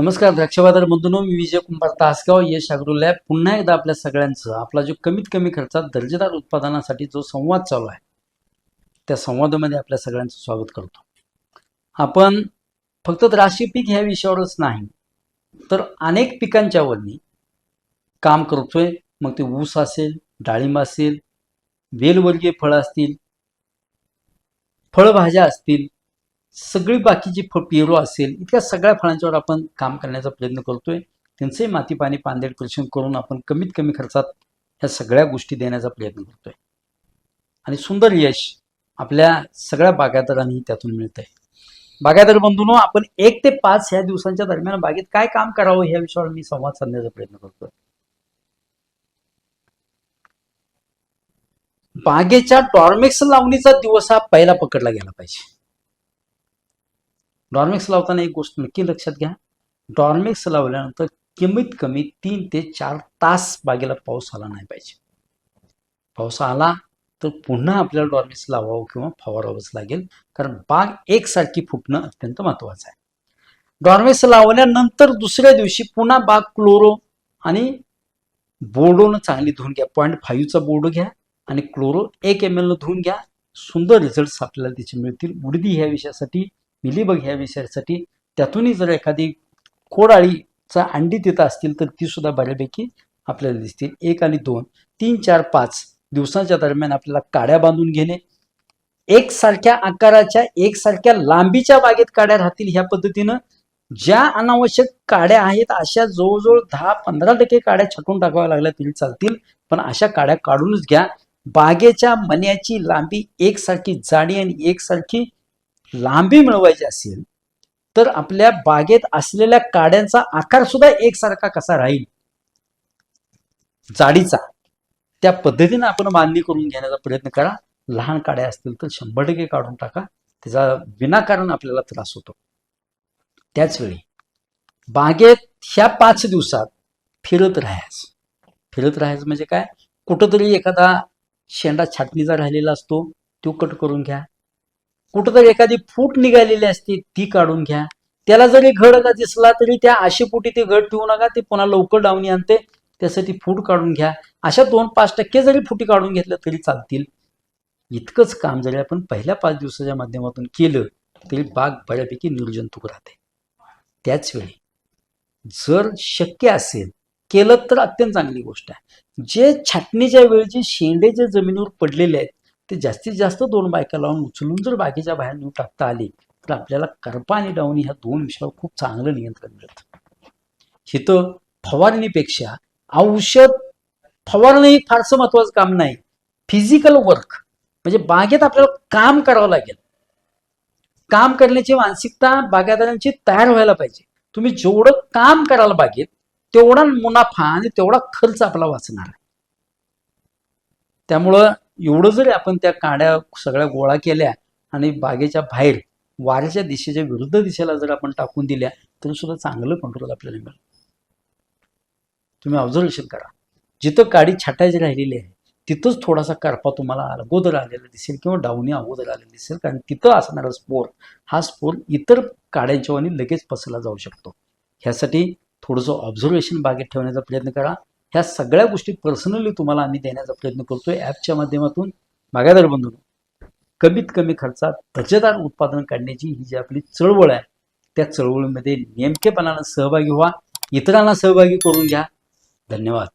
नमस्कार द्राक्षबाजार बंधूंनो मी विजय कुंभार तासगाव यश अग्रो लॅब पुन्हा एकदा आपल्या सगळ्यांचं आपला जो कमीत कमी खर्चात दर्जेदार उत्पादनासाठी जो संवाद चालू आहे त्या संवादामध्ये आपल्या सगळ्यांचं स्वागत करतो. आपण फक्त द्राक्षी पीक ह्या विषयावरच नाही तर अनेक पिकांच्या वरणी काम करतोय. मग ते ऊस असेल डाळिंब असेल वेलवर्गीय फळं असतील फळभाज्या असतील सगळी बाकीची फ पेरू असेल इतक्या सगळ्या फळांच्यावर आपण काम करण्याचा प्रयत्न करतोय. त्यांचंही माती पाणी पांदेड परीक्षण करून आपण कमीत कमी खर्चात ह्या सगळ्या गोष्टी देण्याचा प्रयत्न करतोय. आणि सुंदर यश आपल्या सगळ्या बागायतदारांनी त्यातून मिळतंय. बागायतदार बंधूंनो आपण एक ते पाच ह्या दिवसांच्या दरम्यान बागेत काय काम करावं ह्या विषयावर मी संवाद साधण्याचा प्रयत्न करतोय. बागेच्या डॉर्मेक्स लावणीचा दिवस हा पहिला पकडला गेला पाहिजे. डॉर्मिक्स लावताना एक गोष्ट नक्की लक्षात घ्या. डॉर्मिक्स लावल्यानंतर कमीत कमी तीन ते चार तास बागेला पाऊस आला नाही पाहिजे. पाऊस आला तर पुन्हा आपल्याला डॉर्मिक्स लावावं किंवा फवारावंच लागेल. कारण बाग एकसारखी फुटणं अत्यंत महत्वाचं आहे. डॉर्मिक्स लावल्यानंतर दुसऱ्या दिवशी पुन्हा बाग क्लोरो आणि बोर्डोनं चांगली धुवून घ्या. पॉईंट फाईव्हचा बोर्डो घ्या आणि क्लोरो एक एम एलनं धुवून घ्या. सुंदर रिझल्ट्स आपल्याला त्याचे मिळतील. उडदी ह्या विषयासाठी मिलीबग ह्या विषयासाठी. त्यातूनही जर एखादी कोडाळीचा अंडी तिथं असतील तर ती सुद्धा बऱ्यापैकी आपल्याला दिसतील. एक आणि दोन. तीन चार पाच दिवसाच्या दरम्यान आपल्याला काड्या बांधून घेणे. एकसारख्या आकाराच्या एकसारख्या लांबीच्या बागेत काड्या राहतील ह्या पद्धतीनं ज्या अनावश्यक काड्या आहेत अशा जवळजवळ दहा पंधरा टक्के काड्या छटून टाकाव्या लागल्या तरी चालतील. पण अशा काड्या काढूनच घ्या. बागेच्या मन्याची लांबी एकसारखी जाडी आणि एकसारखी लांबी मिळवायची असेल तर आपल्या बागेत असलेल्या काड्यांचा आकार सुद्धा एकसारखा कसा राहील? जाडीचा. त्या पद्धतीने आपण बांधणी करून घेण्याचा प्रयत्न करा. लहान काड्या असतील तर शंभर टक्के काढून टाका. त्याचा विनाकारण आपल्याला त्रास होतो. त्याचवेळी बागेत ह्या पाच दिवसात फिरत राहायचं. फिरत राहायचं म्हणजे काय? कुठंतरी एखादा शेंडा छाटणीचा राहिलेला असतो. तो कट करून घ्या. कुठंतरी एखादी फूट निघालेली असते ती काढून घ्या. त्याला जरी घड का दिसला तरी त्या आशेपोटी ते घड ठेवू नका ते पुन्हा लवकर डावणी आणते. त्यासाठी फूट काढून घ्या. अशा दोन पाच टक्के जरी फुटी काढून घेतल्या तरी चालतील. इतकंच काम जरी आपण पहिल्या पाच दिवसाच्या माध्यमातून केलं तरी बाग बऱ्यापैकी निर्जंतुक राहते. त्याच वेळी जर शक्य असेल केलं तर अत्यंत चांगली गोष्ट आहे. जे छाटणीच्या वेळी जे शेंडे जे जमिनीवर पडलेले आहेत ते जास्तीत जास्त दोन बायका लावून उचलून जर बागेच्या बाहेर नेऊन टाकता आली तर आपल्याला करपा आणि डावणी ह्या दोन विषयावर खूप चांगलं नियंत्रण मिळतं. हिथं फवारणीपेक्षा औषध फवारणं हे फारसं महत्वाचं काम नाही. फिजिकल वर्क म्हणजे बागेत आपल्याला काम करावं लागेल. काम करण्याची मानसिकता बागायतदारांची तयार व्हायला पाहिजे. तुम्ही जेवढं काम कराल बागेत तेवढा मुनाफा आणि तेवढा खर्च आपला वाचणार आहे. त्यामुळं एवढं जरी आपण त्या काड्या सगळ्या गोळा केल्या आणि बागेच्या बाहेर वाऱ्याच्या दिशेच्या विरुद्ध दिशेला जर आपण टाकून दिल्या तरी सुद्धा चांगलं कंट्रोल आपल्याला मिळेल. तुम्ही ऑब्झर्वेशन करा. जिथं काडी छाटायची राहिलेली आहे तिथंच थोडासा करपा तुम्हाला अगोदर आलेला दिसेल किंवा डावणी अगोदर आलेला दिसेल कारण तिथं असणारा स्पोर हा स्पोर इतर काड्यांच्या वाणी लगेच पसरला जाऊ शकतो. ह्यासाठी थोडंसं ऑब्झर्वेशन बागेत ठेवण्याचा प्रयत्न करा. ह्या सगळ्या गोष्टी पर्सनली तुम्हाला आम्ही देण्याचा प्रयत्न करतोय. ॲपच्या माध्यमातून. बागायदार बंधून कमीत कमी खर्चात दर्जेदार उत्पादन काढण्याची ही जी आपली चळवळ आहे त्या चळवळीमध्ये नेमकेपणानं सहभागी व्हा इतरांना सहभागी करून घ्या. धन्यवाद.